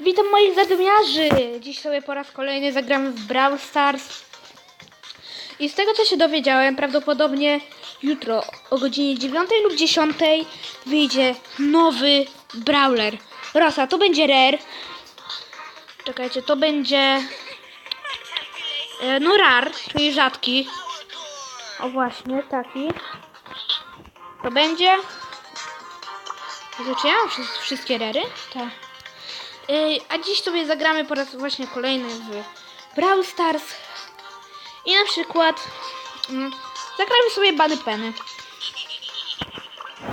Witam moich zadumiarzy! Dziś sobie po raz kolejny zagramy w Brawl Stars. I z tego co się dowiedziałem, prawdopodobnie jutro o godzinie 9 lub 10 wyjdzie nowy Brawler. Rosa, to będzie Rare. Czekajcie, to będzie... e, No Rar, czyli rzadki. O właśnie, taki. To będzie... Znaczy ja mam wszy- wszystkie rery? Tak. A dziś sobie zagramy po raz właśnie kolejny w Brawl Stars. I na przykład mm, zagramy sobie Bany Peny.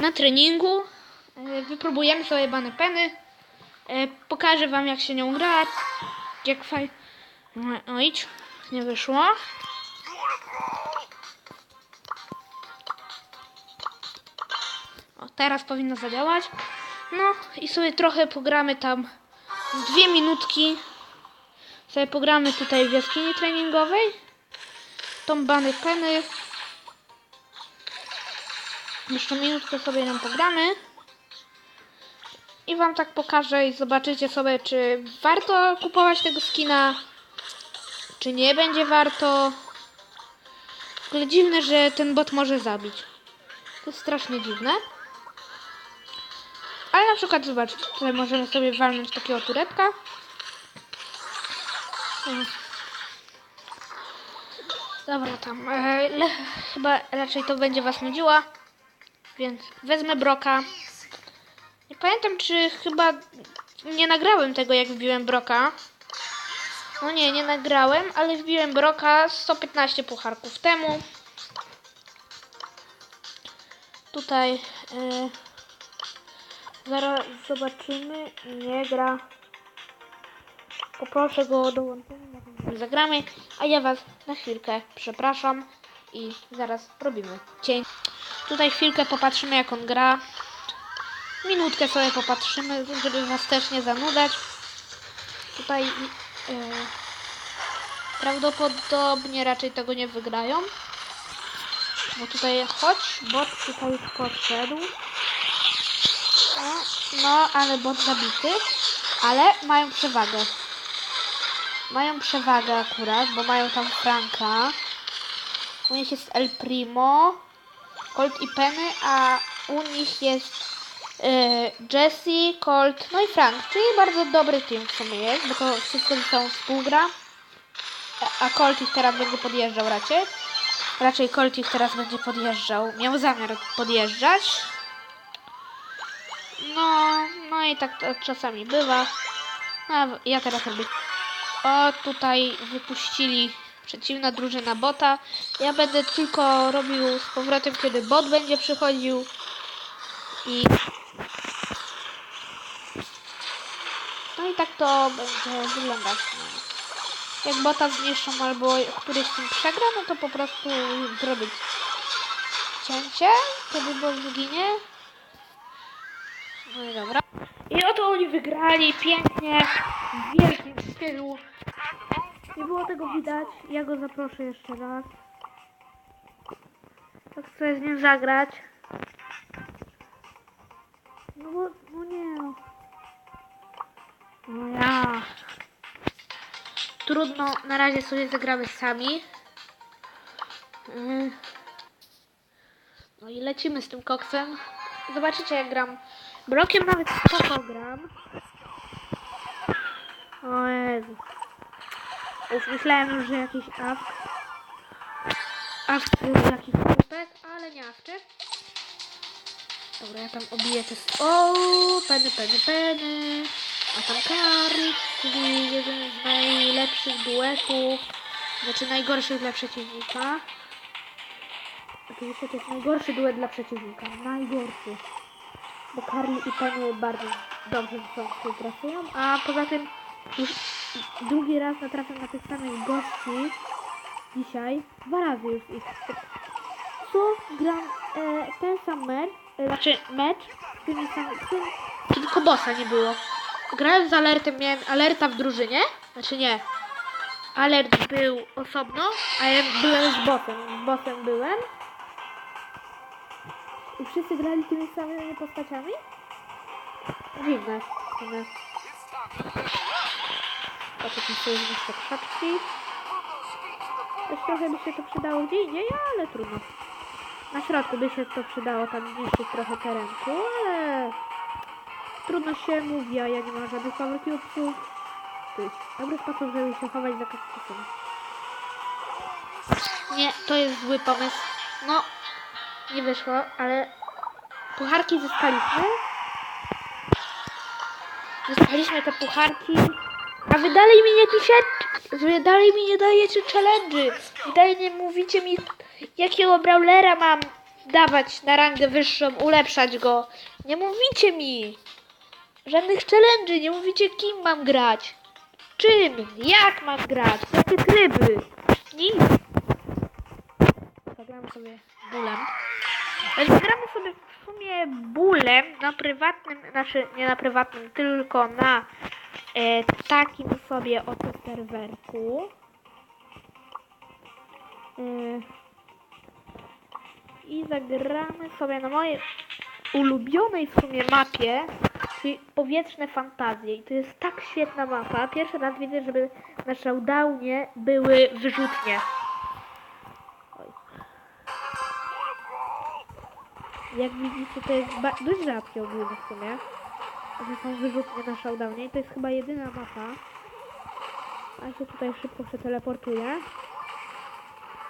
Na treningu yy, wypróbujemy sobie Bany Peny. Yy, pokażę wam jak się nią gra. Jak faj... No, no. Nie wyszło. O, teraz powinno zadziałać. No i sobie trochę pogramy tam dwie minutki. Sobie pogramy tutaj w jaskini treningowej. Tą bany peny. Jeszcze minutkę sobie nam pogramy. I wam tak pokażę i zobaczycie sobie, czy warto kupować tego skina, czy nie będzie warto. W ogóle dziwne, że ten bot może zabić. To jest strasznie dziwne. Ale na przykład zobacz, tutaj możemy sobie walnąć takiego turetka. Dobra tam, e, chyba raczej to będzie was nudziła, więc wezmę broka. Nie pamiętam czy chyba nie nagrałem tego jak wbiłem broka. No nie, nie nagrałem, ale wbiłem broka 115 pucharków temu. Tutaj... E, Zaraz zobaczymy. Nie gra. Poproszę go o dołączenie. Zagramy. A ja was na chwilkę przepraszam. I zaraz robimy cień. Tutaj chwilkę popatrzymy jak on gra. Minutkę sobie popatrzymy, żeby was też nie zanudzać. Tutaj e, prawdopodobnie raczej tego nie wygrają. Bo tutaj chodź, bot tutaj podszedł. No, ale bot zabity. Ale mają przewagę. Mają przewagę akurat, bo mają tam Franka. U nich jest El Primo, Colt i Penny, a u nich jest yy, Jesse, Colt, no i Frank. Czyli bardzo dobry team w sumie jest, bo to wszystko ze sobą współgra. A Colt ich teraz będzie podjeżdżał raczej. Raczej Colt ich teraz będzie podjeżdżał. Miał zamiar podjeżdżać. No, no i tak to czasami bywa. No, ja teraz robię. O, tutaj wypuścili przeciwna drużyna bota. Ja będę tylko robił z powrotem, kiedy bot będzie przychodził. I... No i tak to będzie wyglądać. Jak bota zniszczą albo któryś z tym przegra, no to po prostu zrobić cięcie, kiedy bot zginie. No i dobra. I oto oni wygrali pięknie, w wielkim stylu. Nie było tego widać. Ja go zaproszę jeszcze raz. Tak chcę z nim zagrać. No bo, no nie no. Ja. Trudno, na razie sobie zagramy sami. Yy. No i lecimy z tym koksem. Zobaczycie jak gram. Blokiem nawet spoko gram. O Jezu. Już myślałem, że jakiś awk. Awk to jakiś chłopek, ale nie awczek. Dobra, ja tam obiję te... O, peny, peny, peny. A tam Kari, czyli jeden z najlepszych duetów. Znaczy najgorszych dla przeciwnika. Oczywiście to jest najgorszy duet dla przeciwnika. Najgorszy bo Karli i Penny bardzo dobrze ze sobą współpracują, a poza tym już drugi raz natrafiam na tych samych gości dzisiaj, dwa razy już ich. Tu gram e, ten sam mecz, e, znaczy mecz, tymi samymi, tylko bossa nie było. Grałem z alertem, miałem alerta w drużynie, znaczy nie, alert był osobno, a ja byłem z bossem, z bossem byłem. I wszyscy grali tymi samymi postaciami? Dziwne. dziwne. Po takim sobie zniszczę krzaczki. Też trochę by się to przydało gdzie indziej, ale trudno. Na środku by się to przydało tam zniszczyć trochę terenku, ale trudno się mówi, a ja nie mam żadnych cubesów. To jest dobry sposób, żeby się chować za kaktusem. Nie, to jest zły pomysł. No, nie wyszło, ale pucharki zyskaliśmy. Zyskaliśmy te pucharki. A wy dalej mi nie piszecie, wy dalej mi nie dajecie challenge'y. I dalej nie mówicie mi, jakiego brawlera mam dawać na rangę wyższą, ulepszać go. Nie mówicie mi. Żadnych challenge'y, nie mówicie kim mam grać. Czym, jak mam grać, jakie tryby. Nic. Zagramy sobie bólem. Prywatnym, znaczy nie na prywatnym, tylko na e, takim sobie oto serwerku. E, I zagramy sobie na mojej ulubionej w sumie mapie, czyli powietrzne fantazje. I to jest tak świetna mapa. Pierwszy raz widzę, żeby na showdownie były wyrzutnie. Jak widzicie, to jest dość rzadkie ogólnie w sumie, że są wyrzutnie na showdownie i to jest chyba jedyna mapa. A się tutaj szybko przeteleportuję.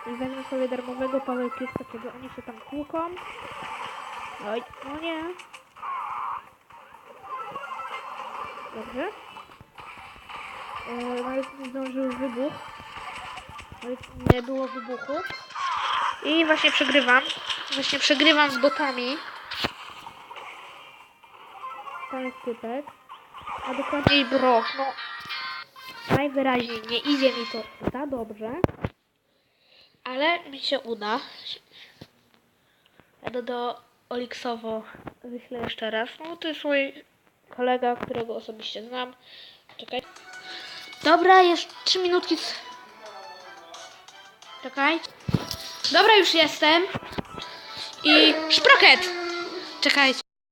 I wezmę sobie darmowego Cubesa, kiedy oni się tam tłuką. Oj, no nie. Dobrze. E, nawet nie zdążył wybuch. Nawet nie było wybuchu. I właśnie przegrywam. Właśnie przegrywam z botami. Tam jest typek. A dokładniej brok. No. Najwyraźniej nie idzie mi to za dobrze. Ale mi się uda. Jadę do Oliksowo. Wyślę jeszcze raz. No to jest mój kolega, którego osobiście znam. Czekaj. Dobra, jeszcze 3 minutki. Czekaj. Dobra, już jestem. I szproket! Czekajcie.